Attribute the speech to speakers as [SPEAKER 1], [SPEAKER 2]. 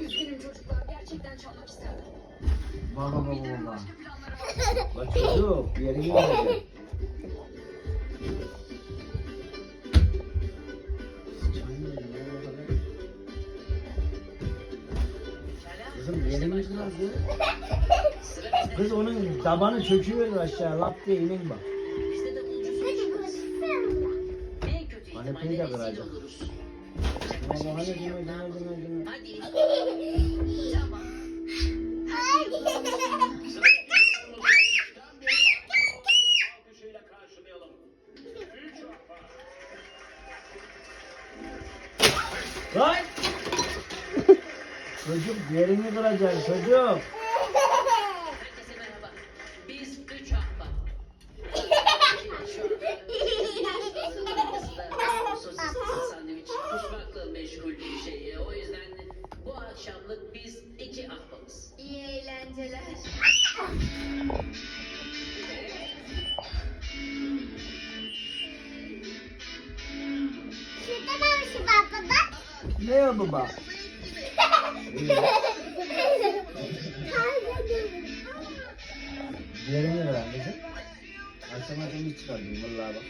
[SPEAKER 1] Üzgünüm çocuklar. Gerçekten çalmak isterdim.
[SPEAKER 2] Baba baba baba. Bak çocuk yerimiz nerede? Kız onun tabanı çöküyor aşağı lap diye inin bak. Kanepeyi de kıracak. Hadi.
[SPEAKER 1] Tamam.
[SPEAKER 2] Lan! Çocuk yerini kıracaksın çocuk.
[SPEAKER 1] Şey. O yüzden bu akşamlık biz iki ahbapız.
[SPEAKER 3] İyi eğlenceler.
[SPEAKER 2] Ne ya baba? Yerini kıran kızım. Akşama temiz çıkardım vallahi bak.